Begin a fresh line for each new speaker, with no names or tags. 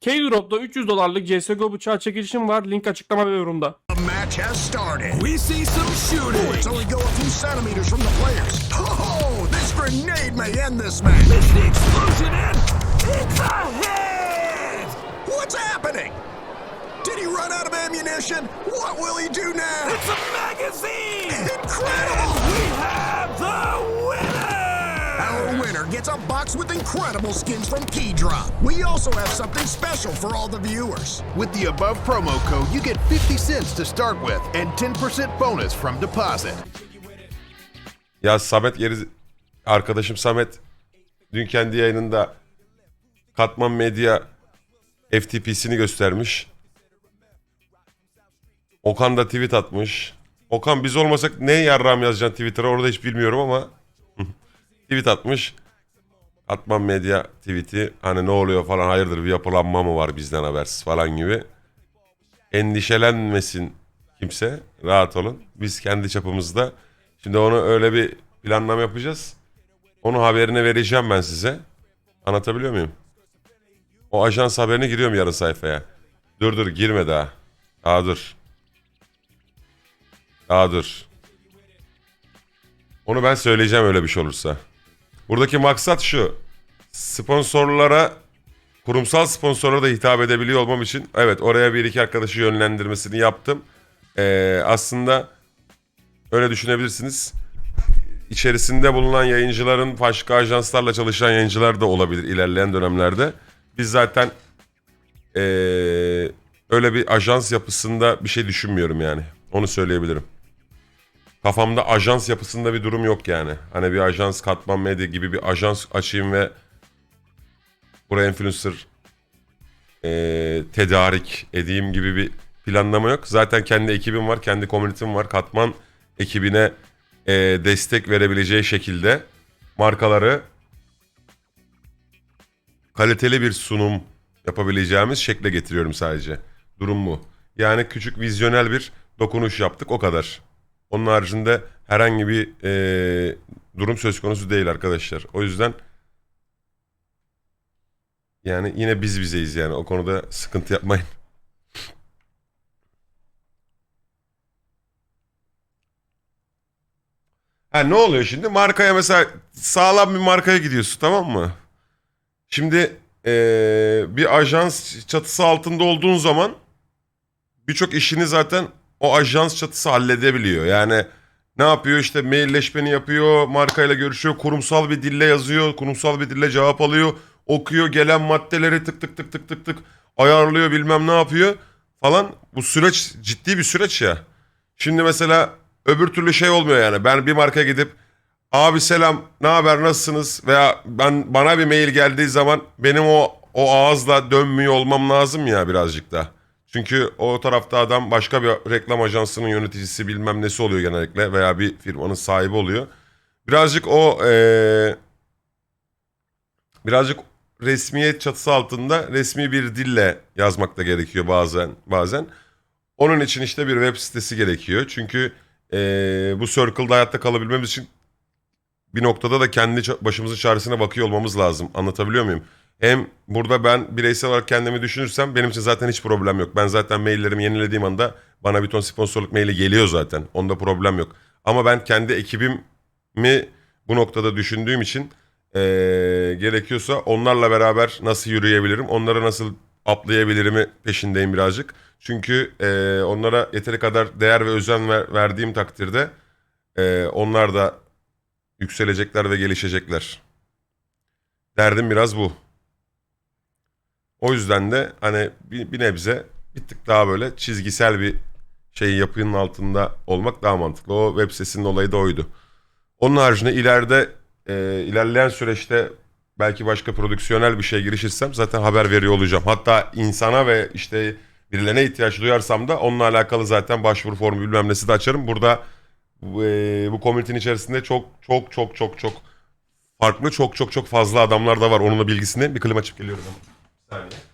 K-Drop'ta 300 dolarlık CSGO bıçağı çekilişim var. Link açıklama ve yorumda.
The match has started.
We see some shooting.
Bullets only go a few centimeters from the players. Oh, this grenade may end this match.
It's the explosion and it's a hit!
What's happening? Did he run out of ammunition? What will he do now?
It's a magazine!
Incredible!
We have the winner
gets a box with incredible skins from Keydrop. We also have something special for all the viewers.
With the above promo code, you get 50 cents to start with and 10% bonus from deposit.
Ya Samet geri arkadaşım Samet dün kendi yayınında Katman Medya FTP'sini göstermiş. Okan da tweet atmış. Okan biz olmasak ne yarram yazacaksın Twitter'a orada hiç bilmiyorum ama tweet atmış. Katman Medya tweet'i hani ne oluyor falan hayırdır bir yapılanma mı var bizden habersiz falan gibi. Endişelenmesin kimse rahat olun. Biz kendi çapımızda şimdi onu öyle bir planlama yapacağız. Onun haberini vereceğim ben size. Anlatabiliyor muyum? O ajans haberini giriyorum yarın sayfaya. Dur dur girme daha. Daha dur. Daha dur. Onu ben söyleyeceğim öyle bir şey olursa. Buradaki maksat şu. Sponsorlara kurumsal sponsorlara da hitap edebiliyor olmam için evet oraya bir iki arkadaşı yönlendirmesini yaptım. Ee, aslında öyle düşünebilirsiniz. İçerisinde bulunan yayıncıların başka ajanslarla çalışan yayıncılar da olabilir ilerleyen dönemlerde. Biz zaten ee, öyle bir ajans yapısında bir şey düşünmüyorum yani. Onu söyleyebilirim. Kafamda ajans yapısında bir durum yok yani. Hani bir ajans katman medya gibi bir ajans açayım ve buraya influencer eee, tedarik edeyim gibi bir planlama yok. Zaten kendi ekibim var, kendi komünitim var. Katman ekibine eee, destek verebileceği şekilde markaları kaliteli bir sunum yapabileceğimiz şekle getiriyorum sadece. Durum bu. Yani küçük vizyonel bir dokunuş yaptık o kadar. Onun haricinde herhangi bir eee, durum söz konusu değil arkadaşlar. O yüzden yani yine biz bizeyiz yani o konuda sıkıntı yapmayın. Ha ne oluyor şimdi? Markaya mesela sağlam bir markaya gidiyorsun tamam mı? Şimdi eee, bir ajans çatısı altında olduğun zaman birçok işini zaten o ajans çatısı halledebiliyor. Yani ne yapıyor işte mailleşmeni yapıyor, markayla görüşüyor, kurumsal bir dille yazıyor, kurumsal bir dille cevap alıyor, okuyor, gelen maddeleri tık tık tık tık tık tık ayarlıyor bilmem ne yapıyor falan. Bu süreç ciddi bir süreç ya. Şimdi mesela öbür türlü şey olmuyor yani. Ben bir markaya gidip abi selam ne haber nasılsınız veya ben bana bir mail geldiği zaman benim o o ağızla dönmüyor olmam lazım ya birazcık da. Çünkü o tarafta adam başka bir reklam ajansının yöneticisi bilmem nesi oluyor genellikle veya bir firmanın sahibi oluyor. Birazcık o eee, birazcık resmiyet çatısı altında resmi bir dille yazmak da gerekiyor bazen bazen. Onun için işte bir web sitesi gerekiyor. Çünkü eee, bu circle'da hayatta kalabilmemiz için bir noktada da kendi başımızın çaresine bakıyor olmamız lazım. Anlatabiliyor muyum? Hem burada ben bireysel olarak kendimi düşünürsem benim için zaten hiç problem yok. Ben zaten maillerimi yenilediğim anda bana bir ton sponsorluk maili geliyor zaten. Onda problem yok. Ama ben kendi ekibimi bu noktada düşündüğüm için eee, gerekiyorsa onlarla beraber nasıl yürüyebilirim, onlara nasıl atlayabilirimi peşindeyim birazcık. Çünkü eee, onlara yeteri kadar değer ve özen ver- verdiğim takdirde eee, onlar da yükselecekler ve gelişecekler. Derdim biraz bu. O yüzden de hani bir, bir nebze bir tık daha böyle çizgisel bir şey yapının altında olmak daha mantıklı. O web sitesinin olayı da oydu. Onun haricinde ileride e, ilerleyen süreçte belki başka prodüksiyonel bir şey girişirsem zaten haber veriyor olacağım. Hatta insana ve işte birilerine ihtiyaç duyarsam da onunla alakalı zaten başvuru formu bilmem nesi de açarım. Burada bu, e, bu komünitenin içerisinde çok çok çok çok çok farklı çok çok çok fazla adamlar da var. Onun da bilgisini bir klima açıp geliyorum. Bir saniye.